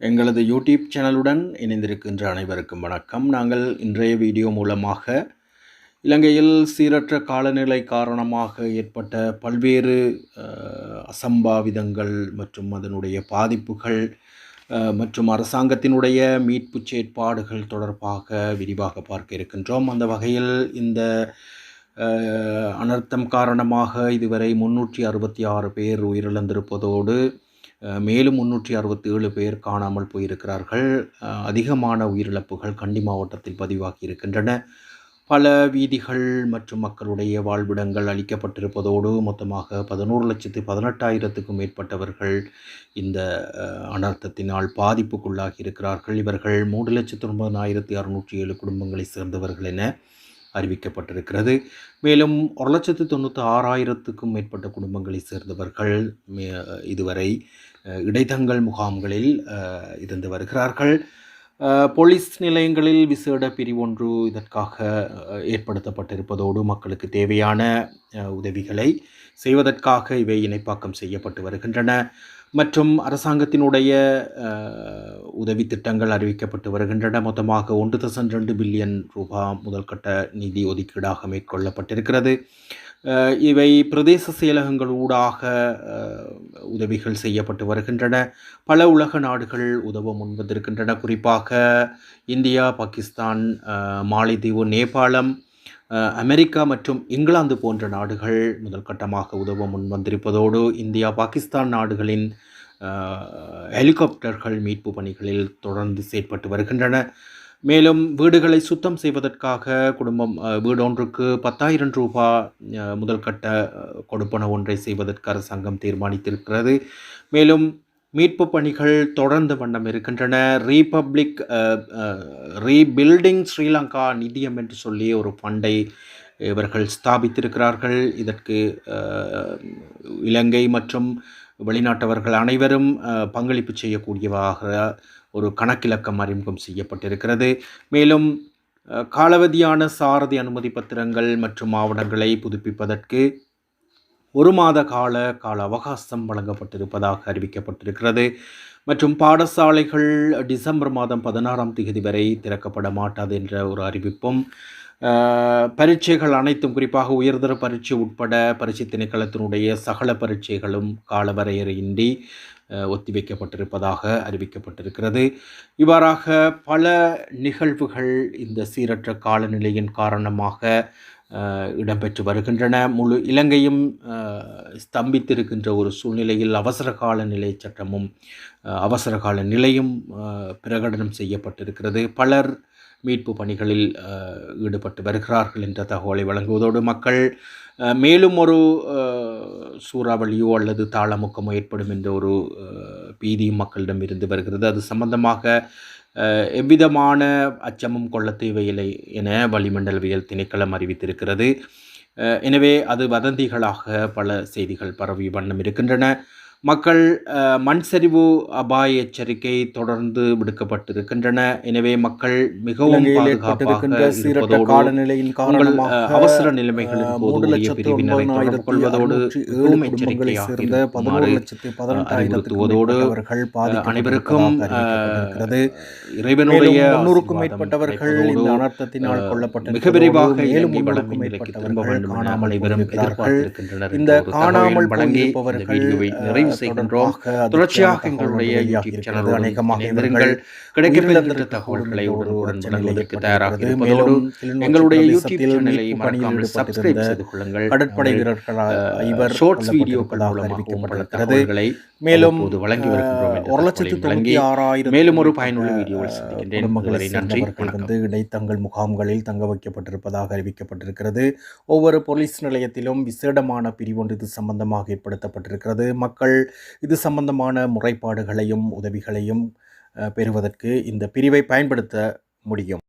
எங்களது யூடியூப் சேனலுடன் இணைந்திருக்கின்ற அனைவருக்கும் வணக்கம். நாங்கள் இன்றைய வீடியோ மூலமாக இலங்கையில் சீரற்ற காலநிலை காரணமாக ஏற்பட்ட பல்வேறு அசம்பாவிதங்கள் மற்றும் அதனுடைய பாதிப்புகள் மற்றும் அரசாங்கத்தினுடைய மீட்பு செயற்பாடுகள் தொடர்பாக விரிவாக பார்க்க இருக்கின்றோம். அந்த வகையில் இந்த அனர்த்தம் காரணமாக இதுவரை முன்னூற்றி அறுபத்தி ஆறு பேர் உயிரிழந்திருப்பதோடு மேலும் முன்னூற்றி அறுபத்தி ஏழு பேர் காணாமல் போயிருக்கிறார்கள். அதிகமான உயிரிழப்புகள் கண்டி மாவட்டத்தில் பதிவாகி இருக்கின்றன பல வீதிகள் மற்றும் மக்களுடைய வாழ்விடங்கள் அளிக்கப்பட்டிருப்பதோடு மொத்தமாக பதினோரு லட்சத்து பதினெட்டாயிரத்துக்கும் மேற்பட்டவர்கள் இந்த அனர்த்தத்தினால் பாதிப்புக்குள்ளாகி இருக்கிறார்கள் இவர்கள் மூன்று லட்சத்து ஒன்பதாயிரத்தி அறுநூற்றி ஏழு குடும்பங்களை சேர்ந்தவர்கள் என அறிவிக்கப்பட்டிருக்கிறது. மேலும் ஒரு லட்சத்து தொண்ணூற்றி ஆறாயிரத்துக்கும் மேற்பட்ட குடும்பங்களை சேர்ந்தவர்கள் இதுவரை இடைத்தங்கள் முகாம்களில் இருந்து வருகிறார்கள். போலீஸ் நிலையங்களில் விசேட பிரிவொன்று இதற்காக ஏற்படுத்தப்பட்டிருப்பதோடு மக்களுக்கு தேவையான உதவிகளை செய்வதற்காக இவை இணைப்பாக்கம் செய்யப்பட்டு வருகின்றன. மற்றும் அரசாங்கத்தினுடைய உதவி திட்டங்கள் அறிவிக்கப்பட்டு வருகின்றன. மொத்தமாக ஒன்று தசம் ரெண்டு பில்லியன் ரூபாய் முதல்கட்ட நிதி ஒதுக்கீடாக மேற்கொள்ளப்பட்டிருக்கிறது. இவை பிரதேச செயலகங்கள் ஊடாக உதவிகள் செய்யப்பட்டு வருகின்றன. பல உலக நாடுகள் உதவ முன்வந்திருக்கின்றன. குறிப்பாக இந்தியா பாகிஸ்தான் மாலைதீவு நேபாளம் அமெரிக்கா மற்றும் இங்கிலாந்து போன்ற நாடுகள் முதல் கட்டமாக உதவ முன்வந்திருப்பதோடு இந்தியா பாகிஸ்தான் நாடுகளின் ஹெலிகாப்டர்கள் மீட்பு பணிகளில் தொடர்ந்து செயற்பட்டு வருகின்றன. மேலும் வீடுகளை சுத்தம் செய்வதற்காக குடும்பம் வீடொன்றுக்கு பத்தாயிரம் ரூபாய் முதல் கட்ட கொடுப்பன ஒன்றை செய்வதற்கு அரசாங்கம் தீர்மானித்திருக்கிறது. மேலும் மீட்பு பணிகள் தொடர்ந்து வண்ணம் இருக்கின்றன. ரீபப்ளிக் ரீபில்டிங் ஸ்ரீலங்கா நிதியம் என்று சொல்லி ஒரு ஃபண்டை இவர்கள் ஸ்தாபித்திருக்கிறார்கள். இதற்கு இலங்கை மற்றும் வெளிநாட்டவர்கள் அனைவரும் பங்களிப்பு செய்யக்கூடியவாக ஒரு கணக்கிலக்கம் அறிமுகம் செய்யப்பட்டிருக்கிறது. மேலும் காலவதியான காலாவதியான சாரதி அனுமதி பத்திரங்கள் மற்றும் ஆவணங்களை புதுப்பிப்பதற்கு ஒரு மாத கால கால அவகாசம் வழங்கப்பட்டிருப்பதாக அறிவிக்கப்பட்டிருக்கிறது. மற்றும் பாடசாலைகள் டிசம்பர் மாதம் பதினாறாம் தேதி வரை திறக்கப்பட மாட்டாது என்ற ஒரு அறிவிப்பும் பரீட்சைகள் அனைத்தும் குறிப்பாக உயர்தர பரீட்சை உட்பட பரீட்சை திணைக்களத்தினுடைய சகல பரீட்சைகளும் காலவரையறையின்றி ஒத்திவைக்கப்பட்டிருப்பதாக அறிவிக்கப்பட்டிருக்கிறது. இவ்வாறாக பல நிகழ்வுகள் இந்த சீரற்ற காலநிலையின் காரணமாக இடம்பெற்று வருகின்றன. முழு இலங்கையும் ஸ்தம்பித்திருக்கின்ற ஒரு சூழ்நிலையில் அவசர கால நிலை சட்டமும் அவசரகால அவசர கால நிலையும் பிரகடனம் செய்யப்பட்டிருக்கிறது. பலர் மீட்பு பணிகளில் ஈடுபட்டு வருகிறார்கள் என்ற தகவலை வழங்குவதோடு மக்கள் மேலும் ஒரு சூறாவளியோ அல்லது தாளமுக்கமோ ஏற்படும் என்ற ஒரு பீதியும் மக்களிடம் இருந்து வருகிறது. அது சம்பந்தமாக எவ்விதமான அச்சமும் கொள்ள தேவையில்லை என வளிமண்டலவியல் திணைக்களம் அறிவித்திருக்கிறது. எனவே அது வதந்திகளாக பல செய்திகள் பரவி வண்ணம் இருக்கின்றன. மக்கள் மண் சரிவு அபாய எச்சரிக்கை தொடர்ந்து விடுக்கப்பட்டிருக்கின்றன. எனவே மக்கள் மிகவும் பாதுகாப்பாக காலநிலையின் காரணமாக அவசர நிலைமைகளின் போது உரிய பிரிவினரை தொடர்பு கொள்வதோடு மிகவும் எச்சரிக்கையாக அறிவுறுத்துவதோடு அனைவருக்கும் இறைவனுடைய முன்னூறுக்கும் மேற்பட்டவர்கள் இந்த அனர்த்தத்தினால் கொல்லப்பட்ட மிக விரைவாக மேற்பட்டவர்கள் காணாமல் அனைவரும் போயிருக்கிறார்கள். எதிர்பார்த்திருக்கின்றனர். இந்த காணாமல் வழங்கி நிறைவு செய்கின்றோம். தொடர்ச்சியாக எங்களுடைய யூடியூப். அநேகமாக கிடைக்கப்பெறுகின்ற தகவல்களை உடனுக்குடன் வழங்குவதற்கு தயாராக. இருப்பதோடு எங்களுடைய யூடியூப் பிரதேசத்தில் சேனலை மீட்பு பணியில் மறக்காமல் சப்ஸ்கிரைப் ஈடுபட்டிருந்த செய்து கொள்ளுங்கள். கடற்படை நாங்கள், வீரர்கள் அஹ், ஐவர் ஷார்ட்ஸ் வீடியோக்கள் கொல்லப்பட்டிருப்பதாக மூலமாகவும் பல அறிவிக்கப்பட்டிருக்கிறது தகவல்களை மேலும் வழங்கி வருகின்றோம் ஒரு லட்சத்து தொண்ணூற்றி ஆறாயிரம் மேலும் ஒரு பயனுள்ள வீடியோவில் சந்திக்கின்றேன். நன்றி. வந்து இடைத்தங்கள் முகாம்களில் தங்க வைக்கப்பட்டிருப்பதாக அறிவிக்கப்பட்டிருக்கிறது. ஒவ்வொரு போலீஸ் நிலையத்திலும் விசேடமான பிரிவொன்று இது சம்பந்தமாக ஏற்படுத்தப்பட்டிருக்கிறது. மக்கள் இது சம்பந்தமான முறைப்பாடுகளையும் உதவிகளையும் பெறுவதற்கு இந்த பிரிவை பயன்படுத்த முடியும்.